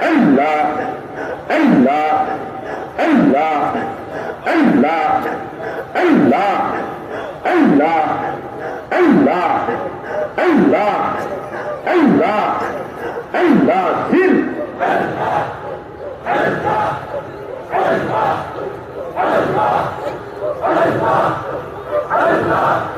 আল্লাহ আল্লাহ আল্লাহ আল্লাহ আল্লাহ আল্লাহ আল্লাহ আল্লাহ আল্লাহ আল্লাহ দিল আল্লাহ আল্লাহ আল্লাহ আল্লাহ